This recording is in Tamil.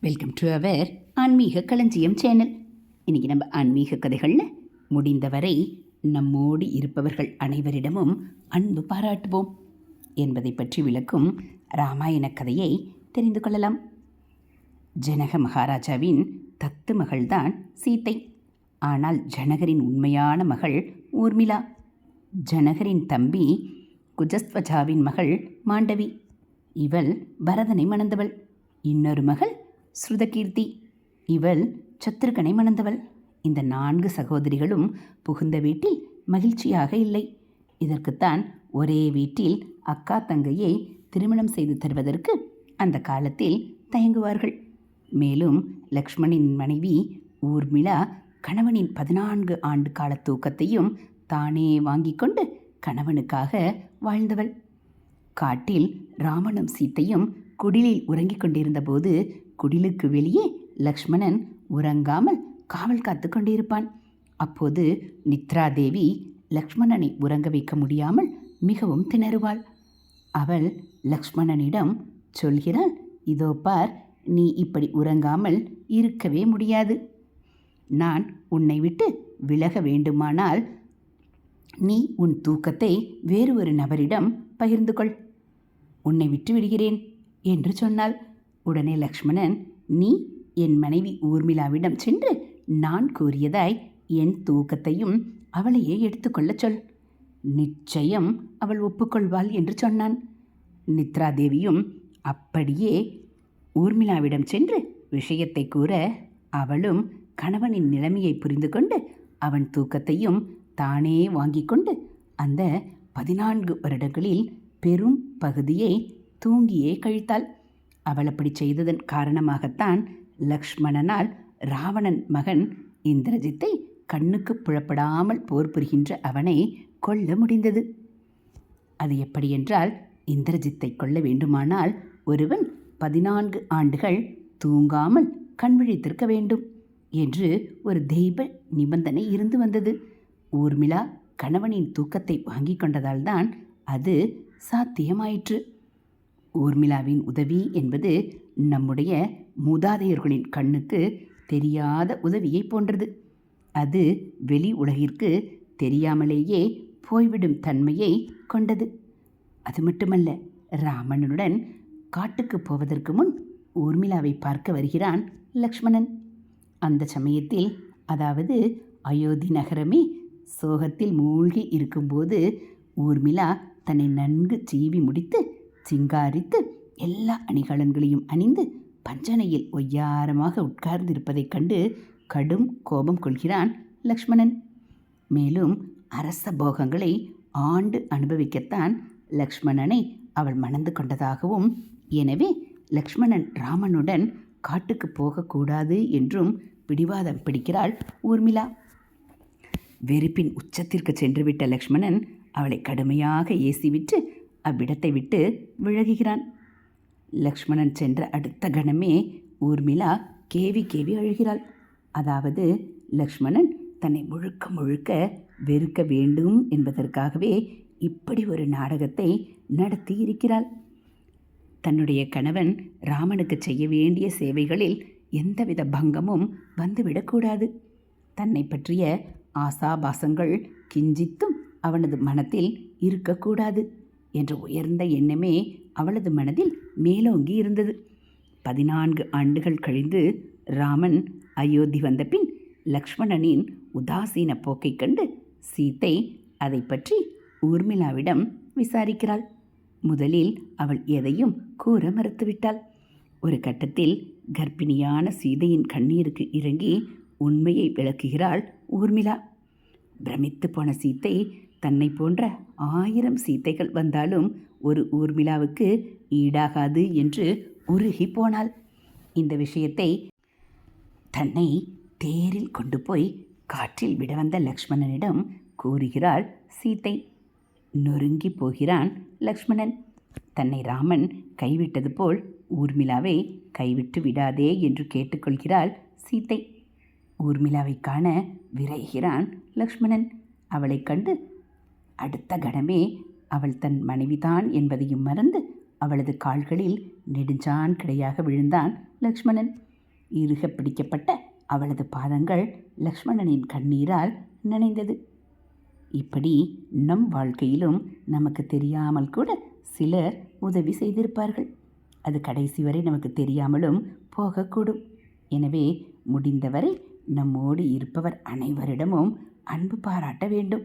வெல்கம் டு அவர் ஆன்மீக களஞ்சியம் சேனல் இன்றைக்கி நம்ம ஆன்மீக கதைகளில் முடிந்தவரை நம்மோடு இருப்பவர்கள் அனைவரிடமும் அன்பு பாராட்டுவோம் என்பதை பற்றி விளக்கும் ராமாயண கதையை தெரிந்து கொள்ளலாம். ஜனக மகாராஜாவின் தத்து மகள்தான் சீத்தை ஆனால் ஜனகரின் உண்மையான மகள் ஊர்மிளா. ஜனகரின் தம்பி குஜஸ்வஜாவின் மகள் மாண்டவி. இவள் பரதனை மணந்தவள். இன்னொரு மகள் ஸ்ருதகீர்த்தி. இவள் சத்ருகனை மணந்தவள். இந்த நான்கு சகோதரிகளும் புகுந்த வீட்டில் மகிழ்ச்சியாக இல்லை. இதற்குத்தான் ஒரே வீட்டில் அக்கா தங்கையை திருமணம் செய்து தருவதற்கு அந்த காலத்தில் தயங்குவார்கள். மேலும் லக்ஷ்மணின் மனைவி ஊர்மிளா கணவனின் பதினான்கு ஆண்டு கால தூக்கத்தையும் தானே வாங்கிக் கொண்டு கணவனுக்காக வாழ்ந்தவள். காட்டில் ராமனும் சீத்தையும் குடிலில் உறங்கிக் கொண்டிருந்தபோது குடிலுக்கு வெளியே லக்ஷ்மணன் உறங்காமல் காவல் காத்து கொண்டிருப்பான். அப்போது நித்ரா தேவி லக்ஷ்மணனை உறங்க வைக்க முடியாமல் மிகவும் திணறுவாள். அவள் லக்ஷ்மணனிடம் சொல்கிறாள் இதோ பார் நீ இப்படி உறங்காமல் இருக்கவே முடியாது. நான் உன்னை விட்டு விலக வேண்டுமானால் நீ உன் தூக்கத்தை வேறு ஒரு நபரிடம் பகிர்ந்து கொள். உன்னை விட்டு விடுகிறேன் என்று சொன்னாள். உடனே லக்ஷ்மணன் நீ என் மனைவி ஊர்மிளாவிடம் சென்று நான் கூறியதாய் என் தூக்கத்தையும் அவளையே எடுத்துக்கொள்ளச் சொல். நிச்சயம் அவள் ஒப்புக்கொள்வாள் என்று சொன்னான். நித்ரா தேவியும் அப்படியே ஊர்மிளாவிடம் சென்று விஷயத்தை கூற அவளும் கணவனின் நிலைமையை புரிந்து கொண்டு அவன் தூக்கத்தையும் தானே வாங்கி கொண்டு அந்த பதினான்கு வருடங்களில் பெரும் பகுதியை தூங்கியே கழித்தாள். அவள் அப்படி செய்ததன் காரணமாகத்தான் லக்ஷ்மணனால் ராவணன் மகன் இந்திரஜித்தை கண்ணுக்கு புலப்படாமல் போர் புரிகின்ற அவனை கொல்ல முடிந்தது. அது எப்படியென்றால் இந்திரஜித்தை கொல்ல வேண்டுமானால் ஒருவன் பதினான்கு ஆண்டுகள் தூங்காமல் கண் விழித்திருக்க வேண்டும் என்று ஒரு தெய்வ நிபந்தனை இருந்து வந்தது. ஊர்மிளா கணவனின் தூக்கத்தை வாங்கி கொண்டதால்தான் அது சாத்தியமாயிற்று. ஊர்மிளாவின் உதவி என்பது நம்முடைய மூதாதையர்களின் கண்ணுக்கு தெரியாத உதவியை போன்றது. அது வெளி உலகிற்கு தெரியாமலேயே போய்விடும் தன்மையை கொண்டது. அது மட்டுமல்ல ராமனுடன் காட்டுக்கு போவதற்கு முன் ஊர்மிளாவை பார்க்க வருகிறான் லக்ஷ்மணன். அந்த சமயத்தில் அதாவது அயோத்தி நகரமே சோகத்தில் மூழ்கி இருக்கும்போது ஊர்மிளா தன்னை நன்கு சீவி முடித்து சிங்காரித்து எல்லா அணிகலன்களையும் அணிந்து பஞ்சனையில் ஒய்யாரமாக உட்கார்ந்திருப்பதைக் கண்டு கடும் கோபம் கொள்கிறான் லக்ஷ்மணன். மேலும் அரச போகங்களை ஆண்டு அனுபவிக்கத்தான் லக்ஷ்மணனை அவள் மணந்து கொண்டதாகவும் எனவே லக்ஷ்மணன் ராமனுடன் காட்டுக்கு போகக்கூடாது என்றும் பிடிவாதம் பிடிக்கிறாள் ஊர்மிளா. வெறுப்பின் உச்சத்திற்கு சென்றுவிட்ட லக்ஷ்மணன் அவளை கடுமையாக ஏசிவிட்டு அவ்விடத்தை விட்டு விலகுகிறான். லக்ஷ்மணன் சென்ற அடுத்த கணமே ஊர்மிளா கேவி கேவி அழுகிறாள். அதாவது லக்ஷ்மணன் தன்னை முழுக்க முழுக்க வெறுக்க வேண்டும் என்பதற்காகவே இப்படி ஒரு நாடகத்தை நடத்தி இருக்கிறாள். தன்னுடைய கணவன் ராமனுக்கு செய்ய வேண்டிய சேவைகளில் எந்தவித பங்கமும் வந்துவிடக்கூடாது தன்னை பற்றிய ஆசாபாசங்கள் கிஞ்சித்தும் அவனது மனத்தில் இருக்கக்கூடாது என்ற உயர்ந்த எண்ணமே அவளது மனதில் மேலோங்கி இருந்தது. பதினான்கு ஆண்டுகள் கழிந்து ராமன் அயோத்தி வந்த பின் லக்ஷ்மணனின் உதாசீன போக்கைக் கண்டு சீத்தை அதை பற்றி ஊர்மிளாவிடம் விசாரிக்கிறாள். முதலில் அவள் எதையும் கூற மறுத்துவிட்டாள். ஒரு கட்டத்தில் கர்ப்பிணியான சீதையின் கண்ணீருக்கு இறங்கி உண்மையை விளக்குகிறாள் ஊர்மிளா. பிரமித்து போன சீத்தை தன்னை போன்ற ஆயிரம் சீத்தைகள் வந்தாலும் ஒரு ஊர்மிளாவுக்கு ஈடாகாது என்று உருகி போனாள். இந்த விஷயத்தை தன்னை தேரில் கொண்டு போய் காற்றில் விட வந்த லக்ஷ்மணனிடம் கூறுகிறாள் சீத்தை. நொறுங்கி போகிறான் லக்ஷ்மணன். தன்னை ராமன் கைவிட்டது போல் ஊர்மிளாவை கைவிட்டு விடாதே என்று கேட்டுக்கொள்கிறாள் சீத்தை. ஊர்மிளாவை காண விரைகிறான் லக்ஷ்மணன். அவளைக் கண்டு அடுத்த கணமே அவள் தன் மனைவிதான் என்பதையும் மறந்து அவளது கால்களில் நெடுஞ்சான் கிடையாக விழுந்தான் லக்ஷ்மணன். இறுக பிடிக்கப்பட்ட அவளது பாதங்கள் லக்ஷ்மணனின் கண்ணீரால் நனைந்தது. இப்படி நம் வாழ்க்கையிலும் நமக்கு தெரியாமல் கூட சிலர் உதவி செய்திருப்பார்கள். அது கடைசி வரை நமக்கு தெரியாமலும் போகக்கூடும். எனவே முடிந்தவரை நம்மோடு இருப்பவர் அனைவரிடமும் அன்பு பாராட்ட வேண்டும்.